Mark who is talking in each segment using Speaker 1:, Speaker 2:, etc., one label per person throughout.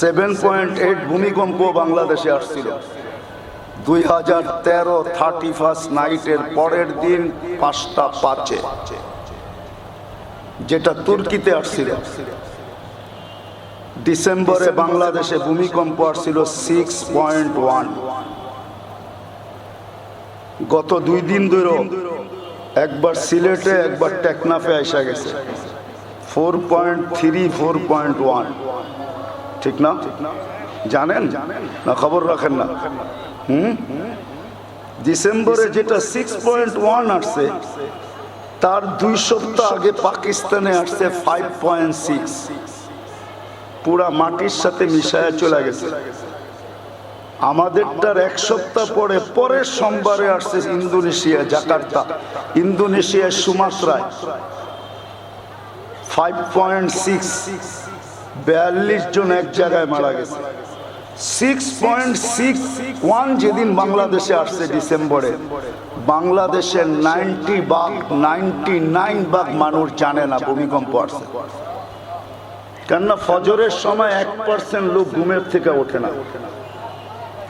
Speaker 1: Seven point eight ভূমিকম্প বাংলাদেশে আসছিল। দুই হাজার তেরো থার্টি ফার্স্ট নাইটের পরের দিন পাঁচটা পাঁচে যেটা তুর্কিতে আসছিল। ডিসেম্বরে বাংলাদেশে ভূমিকম্প আসছিল সিক্স পয়েন্ট ওয়ান গত দুই দিন ধরে একবার সিলেটে, একবার টেকনাফে এসে গেছে। Four point three four point one ঠিক না? জানেন? না, খবর রাখেন না। হুম? ডিসেম্বরে যেটা সিক্স পয়েন্ট ওয়ান আসছে, তার দুই সপ্তাহ আগে পাকিস্তানে আসছে ফাইভ পয়েন্ট সিক্স পুরা মাটির সাথে মিশায়া চলে গেছে। আমাদেরটার এক সপ্তাহ পরে, পরের সোমবারে আসছে ইন্দোনেশিয়া, জাকার্তা। ইন্দোনেশিয়ার সুমাত্রায় ফাইভ পয়েন্ট সিক্স সিক্স বিয়াল্লিশ জন এক জায়গায় মারা গেছে। সিক্স পয়েন্ট সিক্স ওয়ান যেদিন বাংলাদেশে আসছে ডিসেম্বরে, বাংলাদেশের নাইনটি ভাগ নাইনটি নাইন বাঘ মানুষ জানে না ভূমিকম্প আসছে। কেননা ফজরের সময় এক পার্সেন্ট লোক ঘুমের থেকে ওঠে না।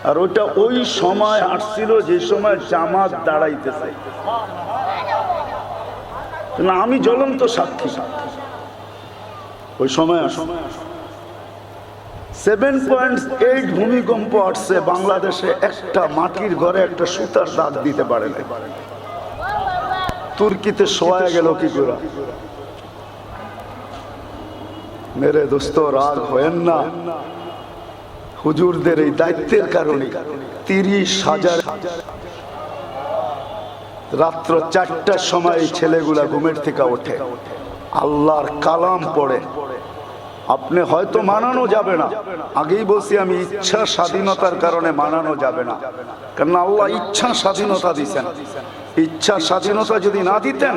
Speaker 1: আর ওটা ওই সময় আসছিল যে সময় জামাত দাঁড়াইতেছে। আমি জ্বলন্ত সাক্ষী সাক্ষী। ওই সময় সেভেন পয়েন্ট এইট ভূমিকম্প আসছে বাংলাদেশে। একটা মাটির ঘরে একটা সুতার দাগ দিতে পারে না তুর্কিতে শোয়া গেল কি করে? মেরে দোস্ত, রাগ হয়েন না। হুজুরদের এই দায়িত্বের কারণে তিরিশ হাজার রাত্র চারটার সময় ছেলেগুলা ঘুমের থেকে ওঠে। আল্লাহর কালাম পড়ে। আপনি হয়তো মানানো যাবে না। আগেই বলছি আমি ইচ্ছা স্বাধীনতার কারণে মানানো যাবে না। কারণ আল্লাহ ইচ্ছা স্বাধীনতা দিচ্ছেন ইচ্ছা স্বাধীনতা যদি না দিতেন,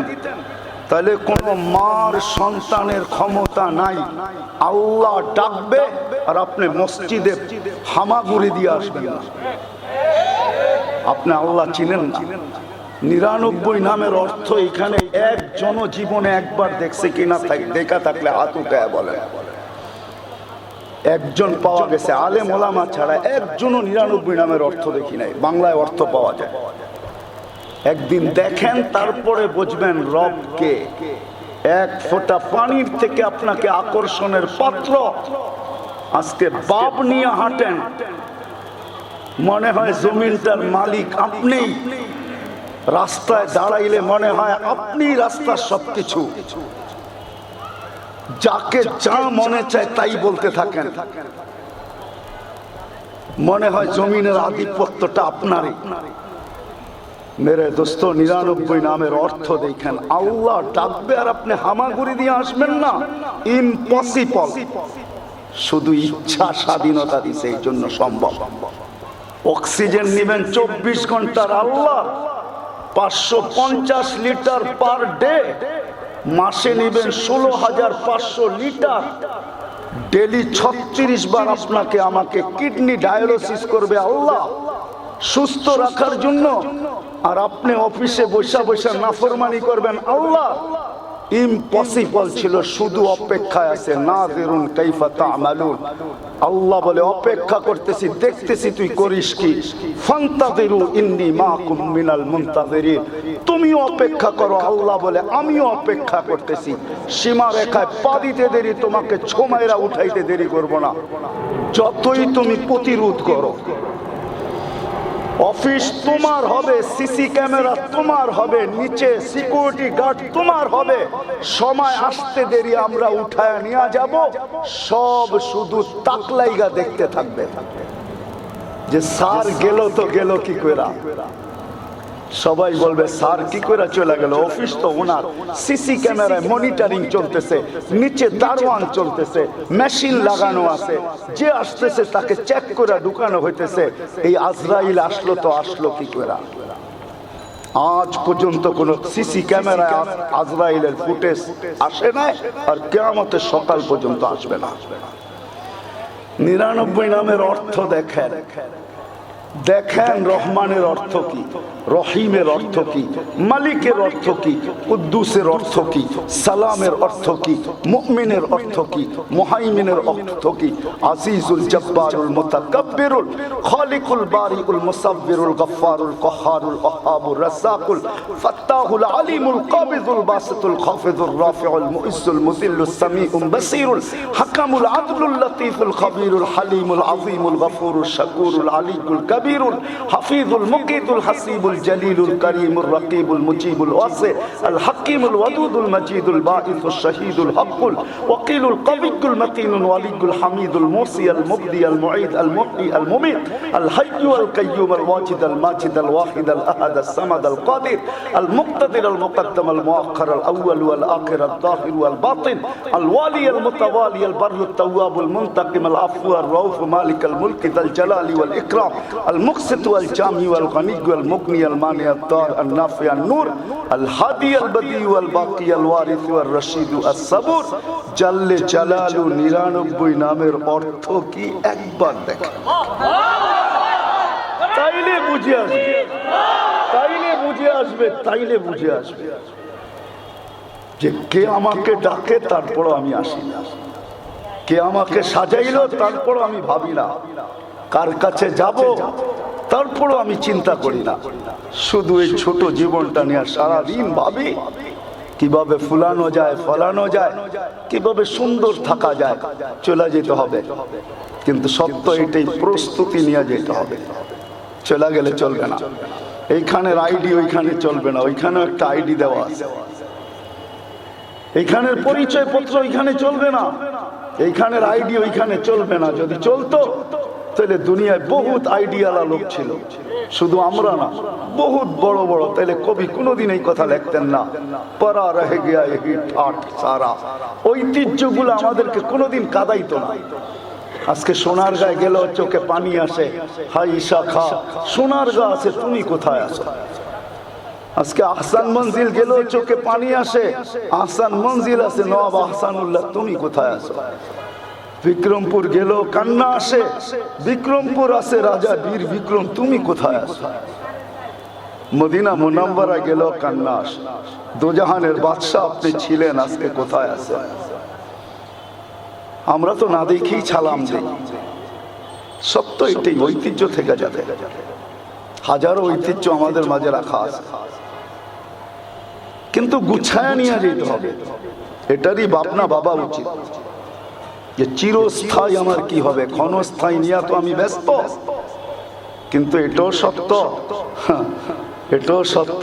Speaker 1: তাহলে কোন মার সন্তানের ক্ষমতা নাই। আল্লাহ ডাকবে আর আপনি মসজিদে হামাগুড়ি দিয়ে আসবেন আপনি আল্লাহ চিনেন না। নিরানব্বই নামের অর্থ এখানে এক জনজীবনে একবার দেখছে কিনা দেখা থাকলে হাত বলে একজন পাওয়া গেছে। আলে মোলামা ছাড়া একজনও নিরানব্বই নামের অর্থ দেখি নাই। বাংলায় অর্থ পাওয়া যায়। একদিন দেখেন, তারপরে বুঝবেন রবকে এক ফোঁটা পানির থেকে আপনাকে আকর্ষণের পাত্র। আজকে বাপ নিয়ে হাঁটেন। মনে হয় জমিনটার মালিক আপনি রাস্তায় দাঁড়াইলে মনে হয় আপনি রাস্তার সবকিছু। যাকে যা মনে চায় তাই বলতে থাকেন। মনে হয় জমিনের আধিপত্যটা আপনারই। মেরে দোস্ত নিরানব্বই নামের অর্থ দেখেন। আল্লাহ ডাকবে আর আপনি হামাগুড়ি দিয়ে আসবেন না। ইম্পসিবল শুধু ইচ্ছা স্বাধীনতা দিছে এই জন্য সম্ভব। অক্সিজেন নিবেন চব্বিশ ঘণ্টার আল্লাহ। পাঁচশো পঞ্চাশ লিটার পার ডে। মাসে নেবেন ষোলো হাজার পাঁচশো লিটার। ডেলি ছত্রিশ বার আপনাকে আমাকে কিডনি ডায়ালিসিস করবে আল্লাহ। সুস্থ রাখার জন্য। আর আপনি অফিসে বসা বসা নাফরমানি করবেন আল্লাহ। ইম্পসিবল ছিল, শুধু অপেক্ষায় আছে। না দেরুন কাইফা তামালুন। আল্লাহ বলে, অপেক্ষা করতেছি, দেখতেছি তুই করিস কি? ফান্তাদিরু ইন্নি মাকুম মিনাল মুনতাদিরিন তুমি অপেক্ষা করো, আল্লাহ বলে, আমিও অপেক্ষা করতেছি। সীমা রেখায় পা দিতে দেরি, তোমাকে ছোমাইরা উঠাইতে দেরি করব না। যতই তুমি প্রতিরোধ করো অফিস তোমার হবে, সিসি ক্যামেরা তোমার হবে, নিচে সিকিউরিটি গার্ড তোমার হবে। সময় আসতে দেরি, আমরা উঠায় নিয়ে যাব। সব শুধু তাকলাইগা দেখতে থাকবে। যে স্যার গেল তো গেল কি করে সবাই বলবে, স্যার, কি করে চলে গেল? অফিস তো ওনার। সিসি ক্যামেরায় মনিটরিং চলতেছে, নিচে দারোয়ান চলতেছে মেশিন লাগানো আছে। যে আসতেছে তাকে চেক করে ঢুকানো হইতেছে। এই আজরাইল আসলো তো আসলো কি করে? আজ পর্যন্ত কোন সিসি ক্যামেরায় আজরাইলের ফুটেজ আসে নাই আর কেয়ামতের সকাল পর্যন্ত আসবে না। নিরানব্বই নামের অর্থ দেখেন। দেখেন রহমানের অর্থ কি? রহিমের অর্থ কি? মালিকের অর্থ কি? কুদ্দুসের অর্থ কি? সালামের অর্থ কি? মুমিনের অর্থ কি? মুহাইমিনের অর্থ কি? আজিজুল জব্বারুল মুতাকাব্বিরুল, খালিকুল বারিউল মুসাব্বিরুল, গফফারুল কহারুল ওহাবুর রাসাকুল ফাত্তাহুল আলিমুল কাবিদুল, বাসিতুল খাফিদুর রাফিউল মুইজ্জুল মুযিল্লুস সামিউল বাসীরুল, হাকামুল আদলুল লতীফুল খবীরুল হালিমুল আযীমুল গফুরুল শাকুরুল আলিকুল كبير حفيظ المقيت الحسيب الجليل الكريم الرقيب المجيب الواسع الحكيم الودود المجيد الباعث الشهيد الحق الوكيل القوي المتين الولي الحميد الموصي المبدي المعيد المحيي المميت الحي القيوم الواجد الماجد الواحد الأحد الصمد القادر المقتدر المقدم المؤخر الأول والآخر الظاهر والباطن الوالي المتوالي البر التواب المنتقم العفو الرؤوف مالك الملك ذا الجلال والإكرام المقسط والجامع والغني والمغني المانع الدار النافع النور الهادي البديع والباقي الوارث والرشيد الصبور جل জালালু নিরানব্বই নামের অর্থ কি একবার দেখেন তাইলে বুঝে আসবে তাইলে বুঝে আসবে তাইলে বুঝে আসবে যে কে আমাকে ডাকে তারপরও আমি আসি না কে আমাকে সাজাইলো তারপরও আমি ভাবি না কার কাছে যাব? তারপরও আমি চিন্তা করি না। শুধু এই ছোট জীবনটা নিয়ে সারাদিন ভাবি, কীভাবে ফুলানো যায়, ফলানো যায়, কীভাবে সুন্দর থাকা যায়, চলে যেতে হবে। কিন্তু সত্য এটাই, প্রস্তুতি নিয়ে যেতে হবে। চলে গেলে চলবে না। এইখানের আইডি ওইখানে চলবে না। ওইখানেও একটা আইডি দেওয়া আছে। এইখানের পরিচয় পত্র ওইখানে চলবে না। এইখানের আইডি ওইখানে চলবে না। যদি চলতো তাহলে দুনিয়ায় বহুত আইডিয়ালা লোক ছিল। শুধু আমরা না, বহুত বড় বড়। তাহলে কবি কোনোদিন এই কথা লিখতেন না, পরা রহে গিয়া এই ঠাট সারা। ঐতিহ্যগুলো আমাদেরকে কোনোদিন কাদাইতো না। আজকে সোনার গায়ে গেল চোখে পানি আসে, হাই ঈশা খা সোনার গা আছে, তুমি কোথায় আছো? আজকে আহসান মঞ্জিল গেল চোখে পানি আসে, আহসান মঞ্জিল আছে, নবাব আহসানুল্লাহ, তুমি কোথায় আছো? বিক্রমপুর গেল, কান্না আসে। বিক্রমপুর আছে, রাজা বীর বিক্রম, তুমি কোথায় আছো? মদিনা মুনাম্বারা গেল, কান্না আসে। দোজাহানের বাদশাহ আপনি ছিলেন, আজকে কোথায় আছে আমরা তো না দেখেই ছালাম দিই সত্য এটাই ঐতিহ্য থেকে যাবে। হাজারো ঐতিহ্য আমাদের মাঝে রাখা আছে। কিন্তু গুছায়া নিয়ে যেতে হবে। এটারই বাপনা বাবা উচিত। যে চিরস্থায়ী আমার কি হবে? ক্ষণস্থায়ী নিয়ে তো আমি ব্যস্ত। কিন্তু এটাও সত্য। এটাও সত্য।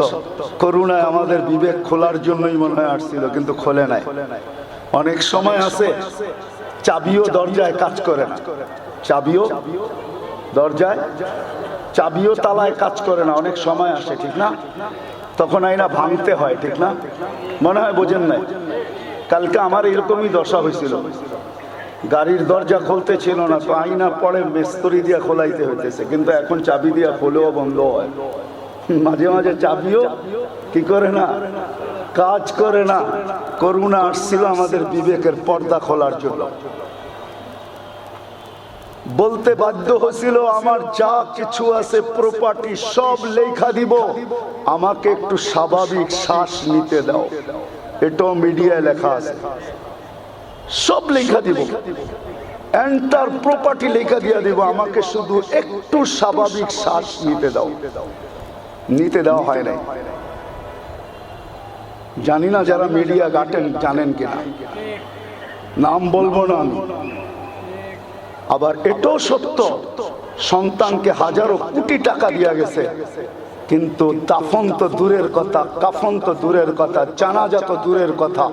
Speaker 1: করুণায় আমাদের বিবেক খোলার জন্যই মনে হয় আসছিল, কিন্তু খোলে নাই। অনেক সময় আছে, চাবিও দরজায় কাজ করে না। চাবিও দরজায়, চাবিও তালায় কাজ করে না। অনেক সময় আসে, ঠিক না? তখন আইনা ভাঙতে হয়, ঠিক না? মনে হয় বোঝেন নাই? কালকে আমার এরকমই দশা হয়েছিল। গাড়ির দরজা খুলতে ছিল না, তো আইনা পরে মেস্তরি দিয়া খোলাইতে হইতেছে, কিন্তু এখন চাবি দিয়া খোলেও বন্ধ হয়। মাঝে মাঝে চাবিও কি করে না? কাজ করে না। করুণা আসছিল আমাদের বিবেকের পর্দা খোলার জন্য। বলতে বাধ্য হয়েছিল, আমার যা কিছু আছে প্রপার্টি সব লেখা দিব। আমাকে একটু স্বাভাবিক শ্বাস নিতে দাও। এটাও মিডিয়ায় লেখা আছে। সব লেখা দিব। এন্টার প্রপার্টি লেখা দিয়ে দিব আমাকে শুধু একটু স্বাভাবিক শ্বাস নিতে দাও। নিতে দেওয়া হয় নাই। জানি না যারা মিডিয়া গাটেন জানেন কিনা। নাম বলব না আমি। আবার এটাও সত্য সন্তানকে হাজারো কোটি টাকা দিয়া গেছে। কিন্তু দাফন তো দূরের কথা, কাফন তো দূরের কথা, জানাজা তো দূরের কথা।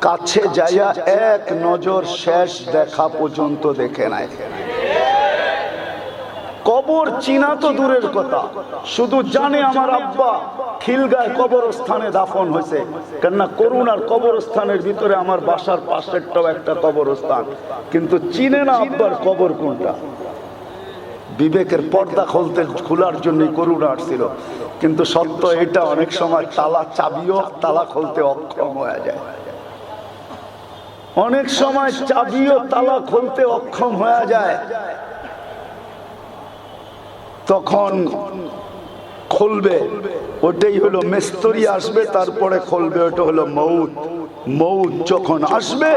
Speaker 1: কাছে যাইয়া এক নজর শেষ দেখা পর্যন্ত দেখে নাই। কবর চিনা তো দূরের কথা। শুধু জানে আমার আব্বা খিলগায় কবরস্থানে দাফন হয়েছে। কেননা করুণার কবরস্থানের ভিতরে আমার বাসার পাশেরটাও একটা কবরস্থান। কিন্তু চিনে না আব্বার কবর কোনটা? বিবেকের পর্দা খুলতে, খোলার জন্য করুণা আসছিল। কিন্তু সত্য এটা, অনেক সময় তালা চাবিও, তালা খুলতে অক্ষম হয়ে যায়। অনেক সময় চাবিও, তালা খুলতে অক্ষম হয়ে যায়। তখন খুলবে, ওটাই হলো, মেস্তরি আসবে, তারপরে খুলবে, ওটা হলো মৌত মৌত যখন আসবে,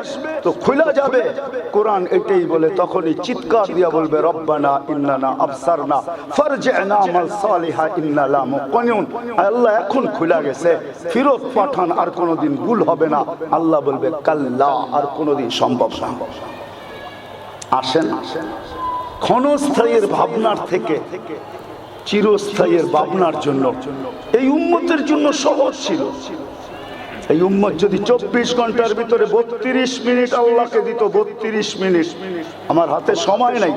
Speaker 1: তো খোলা যাবে। কোরআন এটাই বলে, তখনই চিৎকার দিয়া বলবে, রব্বানা ইন্নানা আফসারনা ফারজি'না আমাল সালিহা ইন্না লা মুকিনুন আল্লাহ, এখন খোলা গেছে। ফিরত পাঠান, আর কোনোদিন ভুল হবে না। আল্লাহ বলবে, কাল্লা, আর কোনোদিন সম্ভব না। আসেন। ক্ষণস্থায়ীর ভাবনার থেকে, চিরস্থায়ীর ভাবনার জন্য। এই উম্মতের জন্য সহজ ছিল। এই উম্মত যদি চব্বিশ ঘণ্টার ভিতরে বত্রিশ মিনিট আল্লাহকে দিত, বত্রিশ মিনিট। আমার হাতে সময় নাই।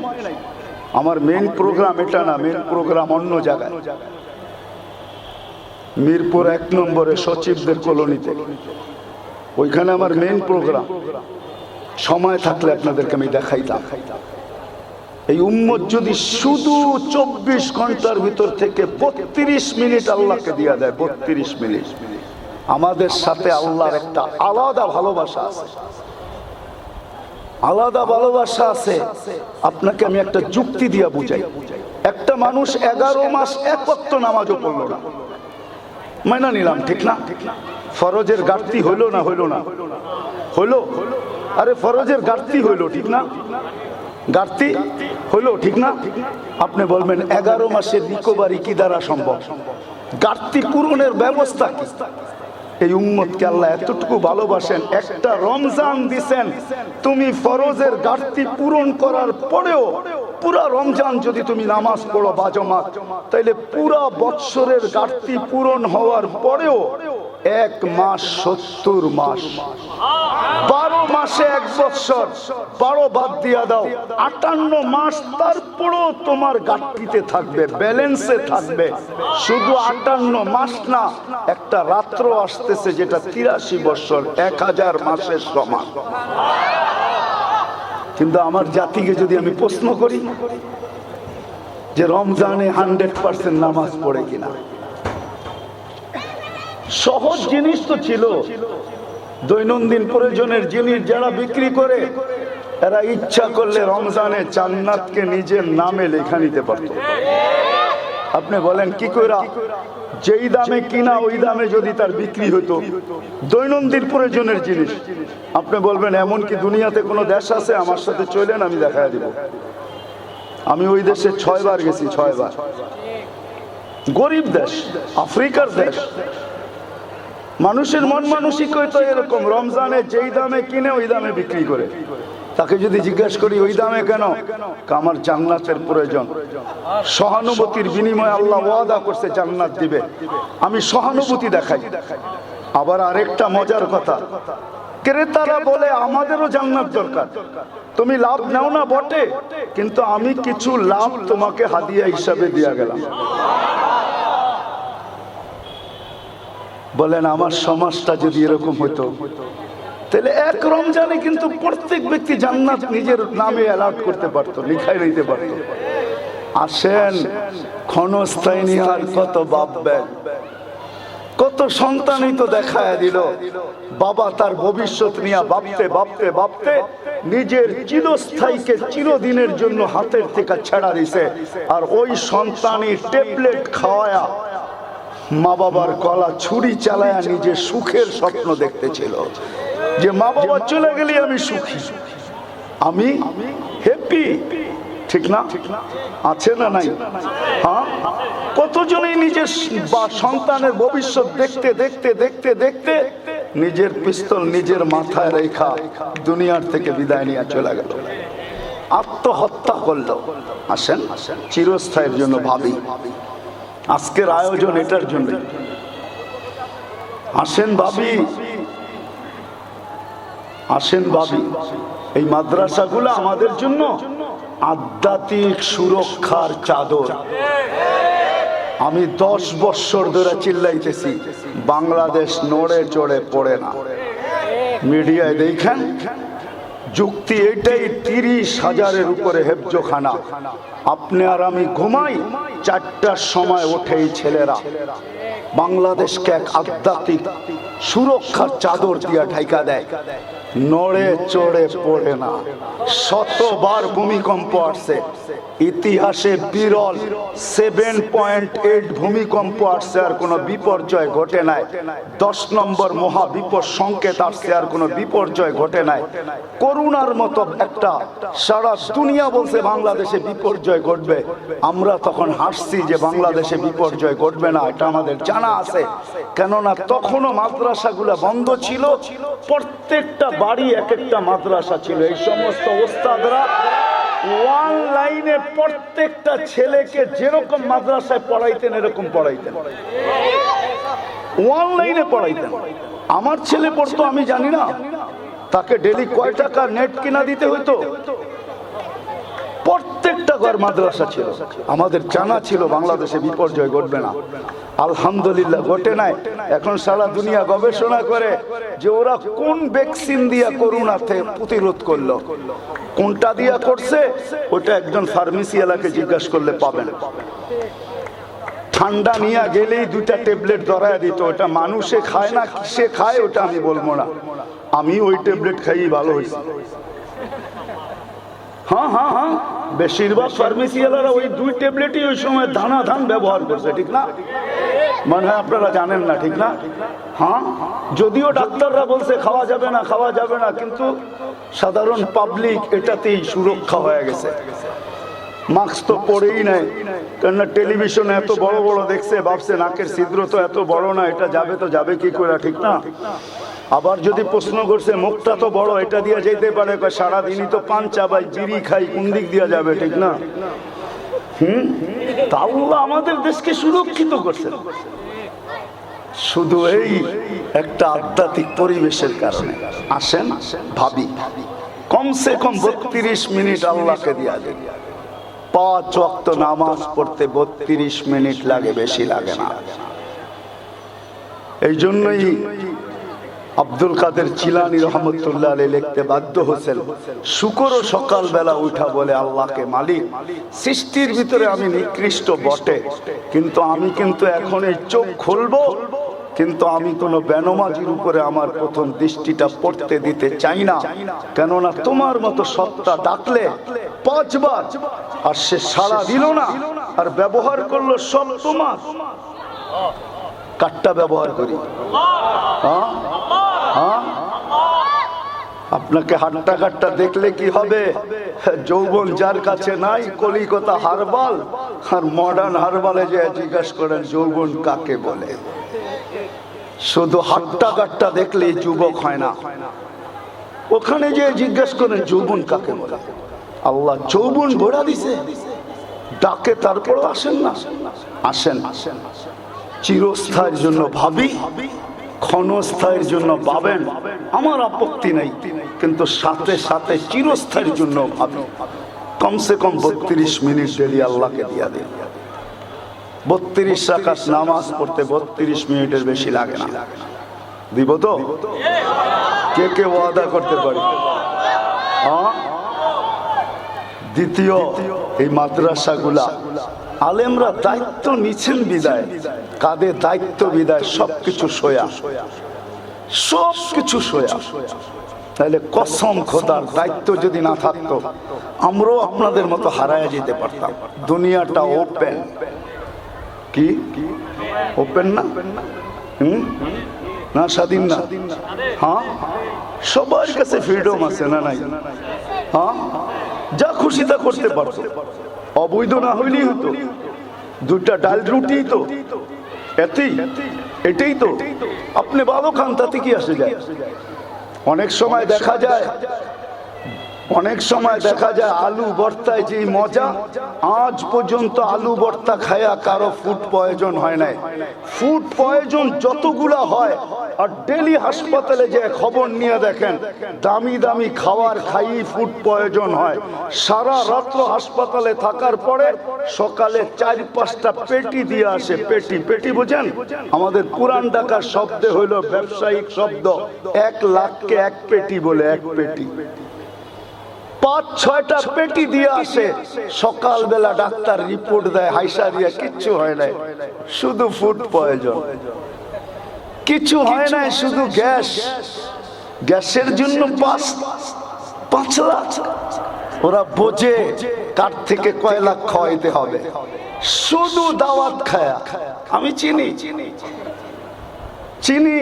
Speaker 1: আমার মেন প্রোগ্রাম এটা না মেন প্রোগ্রাম অন্য জায়গায়। মিরপুর এক নম্বরে সচিবদের কলোনিতে। ওইখানে আমার মেন প্রোগ্রাম সময় থাকলে আপনাদেরকে আমি দেখাইতাম। এই উম্মত যদি শুধু চব্বিশ ঘণ্টার ভিতর থেকে বত্রিশ মিনিট আল্লাহকে দিয়া দেয়, বত্রিশ মিনিট। আমাদের সাথে আল্লাহর একটা আলাদা ভালোবাসা আছে। আলাদা ভালোবাসা আছে। আপনাকে আমি একটা যুক্তি দিয়া বুঝাই। একটা মানুষ এগারো মাস একত্র নামাজও পড়ল না। মাইনা নিলাম, ঠিক না? ফরজের ঘাটতি হইল না হইল না? হইল? আরে ফরজের ঘাটতি হইল, ঠিক না? ঘাটতি হইল, ঠিক না? আপনি বলবেন, এগারো মাসের রিকোভারি কি দ্বারা সম্ভব? ঘাটতি পূরণের ব্যবস্থা কি? এই উম্মতকে আল্লাহ এতটুকু ভালোবাসেন, একটা রমজান দিছেন, তুমি ফরজের ঘাটতি পূরণ করার পরেও পুরা রমজান যদি তুমি নামাজ পড়ো বাজমাত তাইলে পুরা বৎসরের ঘাটতি পূরণ হওয়ার পরেও এক মাস সত্তর মাস। বারো মাসে এক বৎসর বারো বাদ দিয়া দাও। আটান্ন মাস তারপরও তোমার ঘাটতিতে থাকবে, ব্যালেন্সে থাকবে। শুধু আটান্ন মাস না, একটা রাত্র আসতেছে যেটা তিরাশি বছর, এক হাজার মাসের সমান। কিন্তু আমার জাতিকে যদি আমি প্রশ্ন করি যে রমজানে হান্ড্রেড পার্সেন্ট নামাজ পড়ে কিনা? সহজ জিনিস তো ছিল। দৈনন্দিন প্রয়োজনের জিনিস যারা বিক্রি করে, এরা ইচ্ছা করলে রমজানে জান্নাতকে নিজের নামে লেখা নিতে পারত। আপনি বলেন, কি কইরা? যেই দামে কিনা, ওই দামে যদি তার বিক্রি হতো দৈনন্দিন প্রয়োজনের জিনিস। আপনি বলবেন, এমন কি দুনিয়াতে কোনো দেশ আছে? আমার সাথে চলেন, আমি দেখা দিব। আমি ওই দেশে ছয়বার গেছি, ছয়বার। গরিব দেশ, আফ্রিকার দেশ মানুষের মন মানসিকই তো এরকম। রমজানে যেই দামে কিনে, ওই দামে বিক্রি করে। তাকে যদি জিজ্ঞেস করি, ওই দামে কেন? আমার জান্নাতের প্রয়োজন। সহানুভূতির বিনিময়ে আল্লাহ ওয়াদা করছে জান্নাত দিবে। আমি সহানুভূতি দেখাই। আবার আরেকটা মজার কথা। ক্রেতারা বলে, আমাদেরও জান্নাত দরকার। তুমি লাভ নাও না, বটে। কিন্তু আমি কিছু লাভ তোমাকে হাদিয়া হিসাবে দিয়া গেলাম। বলেন, আমার সমাজটা যদি এরকম হতো তাহলে এক রমজানে কিন্তু প্রত্যেক ব্যক্তি জান্নাত নিজের নামে অ্যালার্ট করতে পারতো, লিখাই নিতে পারতো। আসেন, ক্ষণস্থায়ী আর কত ভাববেন কত সন্তানই তো দেখায় দিল, বাবা তার ভবিষ্যৎ নিয়ে ভাবতে ভাবতে ভাবতে নিজের চিরস্থায়ীকে চিরদিনের জন্য হাতের থেকে ছেড়া দিছে। আর ওই সন্তানই ট্যাবলেট খাওয়ায়া মা বাবার গলা ছুরি চালায়া নিজে সুখের স্বপ্ন দেখতেছিল যে মা বাবা চলে গেলে আমি সুখী। আমি হ্যাপি ঠিক না? আছে না নাই? হ্যাঁ? কতজনই নিজের বা সন্তানের ভবিষ্যৎ দেখতে দেখতে দেখতে দেখতে নিজের পিস্তল নিজের মাথায় রেখা দুনিয়ার থেকে বিদায় নিয়ে চলে গেল। আত্মহত্যা করল। আসেন? চিরস্থায়ের জন্য ভাবি। আজকের আয়োজন এটার জন্য। আসেন ভাবি। আসেন ভাবি। এই মাদ্রাসাগুলো আমাদের জন্য আধ্যাত্মিক সুরক্ষার চাদর। আমি দশ বৎসর ধরে চিল্লাইতেছি, বাংলাদেশ নড়ে চড়ে পড়ে না। মিডিয়ায় দেখেন যুক্তি এটাই তিরিশ হাজারের উপরে হেফজোখানা। আপনি আর আমি ঘুমাই, চারটার সময় ওঠেই ছেলেরা। বাংলাদেশকে এক আধ্যাত্মিক সুরক্ষার চাদর দিয়া ঠাইকা দেয়। নড়ে চড়ে পড়ে না। শতবার ভূমিকম্প আসছে। ইতিহাসে বিরল সেভেন পয়েন্ট এইট ভূমিকম্প আসছে আর কোনো বিপর্যয় ঘটে নাই। দশ নম্বর মহা বিপদ সংকেত আসছে আর কোনো বিপর্যয় ঘটে নাই। করুণার মতো একটা সারা দুনিয়া বলছে বাংলাদেশে বিপর্যয় ঘটবে। আমরা তখন হাসছি যে বাংলাদেশে বিপর্যয় ঘটবে না, এটা আমাদের জানা আছে। কেননা তখনও মাদ্রাসাগুলো বন্ধ ছিল, প্রত্যেকটা বাড়ি এক একটা মাদ্রাসা ছিল। এই সমস্ত ওস্তাদরা ওয়ান লাইনে প্রত্যেকটা ছেলেকে যেরকম মাদ্রাসায় পড়াইতেন, এরকম পড়াইতেন। অনলাইনে লাইনে পড়াইতেন। আমার ছেলে পড়তো, আমি জানি না। তাকে ডেলি কয় টাকা নেট কিনা দিতে হইতো? প্রত্যেকটা ঘর মাদ্রাসা ছিল। আমাদের জানা ছিল বাংলাদেশে বিপর্যয় ঘটবে না। আলহামদুলিল্লাহ ঘটে নাই। এখন সারা দুনিয়া গবেষণা করে যে ওরা কোন ভ্যাকসিন দিয়া করোনাতে প্রতিরোধ করল। কোনটা দিয়া করছে, ওটা একজন ফার্মেসি এলাকে জিজ্ঞাসা করলে পাবেন। ঠান্ডা নিয়ে গেলেই দুইটা ট্যাবলেট ধরায় দিত। ওটা মানুষে খায় না, কিসে খায়, ওটা আমি বলব না। আমি ওই ট্যাবলেট খাইই ভালো হয়েছি। হ্যাঁ হ্যাঁ হ্যাঁ। বেশিরভাগ ফার্মেসিওয়ালারা ওই দুই ট্যাবলেটই ওই সময় দানা ধান ব্যবহার করছে ঠিক না? মনে হয় আপনারা জানেন না ঠিক না? হ্যাঁ? যদিও ডাক্তাররা বলছে খাওয়া যাবে না খাওয়া যাবে না কিন্তু সাধারণ পাবলিক এটাতেই সুরক্ষা হয়ে গেছে। মাস্ক তো পরেই নাই। কেননা টেলিভিশন এত বড় বড় দেখছে ভাবছে নাকের ছিদ্র তো এত বড় না এটা যাবে তো যাবে কি করে ঠিক না? আবার যদি প্রশ্ন করছে, মুখটা তো বড়, এটা দিয়ে যেতে পারে? সারাদিনই তো পান চাবাই বিড়ি খাই, কোন দিক দিয়ে যাবে? ঠিক না? হুম? তা আল্লাহ আমাদের দেশকে সুরক্ষিত করছে। শুধু এই একটা আধ্যাত্মিক পরিবেশের কারণে। আসেন, ভাবি। কমসে কম বত্রিশ মিনিট আল্লাহকে দিয়া দিন। পাঁচ ওয়াক্ত নামাজ পড়তে বত্রিশ মিনিট লাগে, বেশি লাগে না। এই জন্যই আব্দুল কাদের চিলানি রহমতুল্লাহ আলী লিখতে বাধ্য হচ্ছেন শুকরও সকালবেলা উঠা বলে আল্লাহকে মালিক, সৃষ্টির ভিতরে আমি নিকৃষ্ট বটে, কিন্তু আমি কিন্তু এখন এই চোখ খুলবো, কিন্তু আমি কোনো বেনমাজির উপরে আমার প্রথম দৃষ্টিটা পড়তে দিতে চাই না, কেননা তোমার মতো সত্তা ডাকলে পাঁচবার আর সে সাড়া দিল না, আর ব্যবহার করল সব তোমার। কাঠটা ব্যবহার করি। হ্যাঁ হ্যাঁ? আপনাকে হাট্টা কাট্টা দেখলে কি হবে? যৌবন যার কাছে নাই, কলিকতা হারবাল। আর মডার্ন হারবালে যে জিজ্ঞেস করেন, যৌবন কাকে বলে? শুধু হাট্টা কাট্টা দেখলে যুবক হয় না। ওখানে যে জিজ্ঞেস করেন, যৌবন কাকে বলে? আল্লাহ যৌবন ভরা দিছে। ডাকে তারপর আসেন না। আসেন আসেন। চিরস্থায়ের জন্য ভাবি। ক্ষণস্থায়ের জন্য পাবেন আমার আপত্তি নেই, কিন্তু সাথে সাথে চিরস্থায়ের জন্য ভাবি। কমসে কম বত্রিশ মিনিট ডেলি আল্লাহকে দিয়া দিন। বত্রিশ রাকাত নামাজ পড়তে বত্রিশ মিনিটের বেশি লাগে না। দিব তো? কে কে ওয়াদা করতে পারি? হ্যাঁ? দ্বিতীয়, এই মাদ্রাসাগুলা আলেমরা দায়িত্ব নিচ্ছেন বিদায়, কাঁধে দায়িত্ব বিদায় সবকিছু সোয়া। সব কিছু সোয়া। তাহলে কসম খোদার দায়িত্ব যদি না থাকতো, আমরাও আপনাদের মতো হারায় যেতে পারতাম। দুনিয়াটা ওপেন কি? ওপেন না? হুম? না, স্বাধীন না? হ্যাঁ? সবার কাছে ফ্রিডম আছে না নাই? হ্যাঁ? যা খুশি তা করতে পারতো। অবৈধ না হইলেই হতো। দুটা ডাল রুটি তো। এতেই, এটাই তো। আপনি ভালো খান, তাতে কি আসে যায়? অনেক সময় দেখা যায় অনেক সময় দেখা যায় আলু ভর্তায় যে মজা, আজ পর্যন্ত আলু ভর্তা খায়া কারও ফুড প্রয়োজন হয় নাই। ফুড প্রয়োজন যতগুলা হয়, আর ডেলি হাসপাতালে যে খবর নিয়ে দেখেন, দামি দামি খাবার খাই ফুড প্রয়োজন হয়। সারা রাত্র হাসপাতালে থাকার পরে সকালে চার পাঁচটা পেটি দিয়ে আসে, পেটি পেটি বুঝেন? আমাদের পুরান ঢাকার শব্দে হইল ব্যবসায়িক শব্দ, এক লাখকে এক পেটি বলে এক পেটি। পাঁচ ছয়টা পেটি দিয়ে আসে। সকালবেলা ডাক্তার রিপোর্ট দেয় হাইসা দিয়ে কিচ্ছু হয় নাই। শুধু ফুড প্রয়োজন কিছু হয় নাই শুধু গ্যাস। গ্যাসের জন্য পাঁচ পাঁচ লাখ। ওরা বোঝে কার থেকে কয় লাখ খাওয়াইতে হবে। শুধু দাওয়াত খায়া। আমি চিনি। চিনি।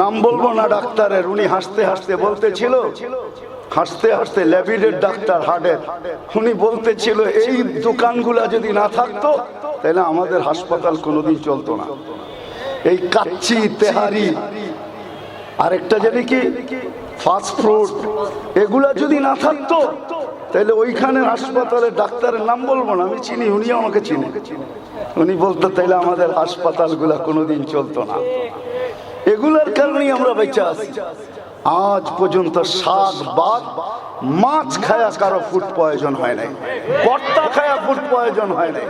Speaker 1: নাম বলব না ডাক্তারের উনি হাসতে হাসতে বলতেছিল। হাসতে হাসতে ল্যাবিডের ডাক্তার হার্টের। উনি বলতেছিল, এই দোকানগুলা যদি না থাকতো, তাহলে আমাদের হাসপাতাল কোনোদিন চলতো না। এই কাচ্চি, তেহারি, আরেকটা জানি কি, ফাস্ট ফুড, এগুলা যদি না থাকতো, তাহলে ওইখানে হাসপাতালে ডাক্তারের নাম বলব না, আমি চিনি উনি আমাকে চিনি। উনি বলতো, তাহলে আমাদের হাসপাতালগুলা কোনোদিন চলতো না। এগুলার কারণেই আমরা বেঁচে আছি। আজ পর্যন্ত সাত বার মাছ খায়া কারও ফুট প্রয়োজন হয় নাই। বর্তা খায়া ফুট প্রয়োজন হয় নাই।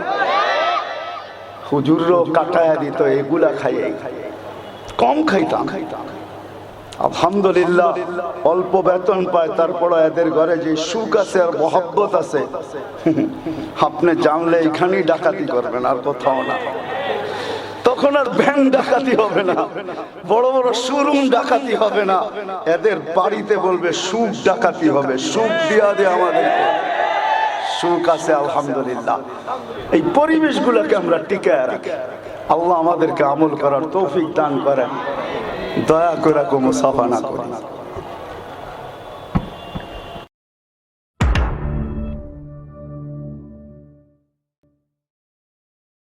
Speaker 1: হুজুরও কাটায়া দিত, এগুলা খাইয়ে। কম খাইতাম। আলহামদুলিল্লাহ, অল্প বেতন পায় তারপর এদের ঘরে যে সুখ আছে আর মহব্বত আছে। আপনি জানলে এখানেই ডাকাতি করবেন, আর কোথাও না। তখন আর ব্যাংক ডাকাতি হবে না। বড় বড় শোরুম ডাকাতি হবে না। এদের বাড়িতে বলবে, সুখ ডাকাতি হবে, সুখ দিয়া দে আমাদের। সুখ আছে, আলহামদুলিল্লাহ। এই পরিবেশগুলোকে আমরা টিকায় রাখি। আল্লাহ আমাদেরকে আমল করার তৌফিক দান করেন। দয়া করে কোনো সাফা না করি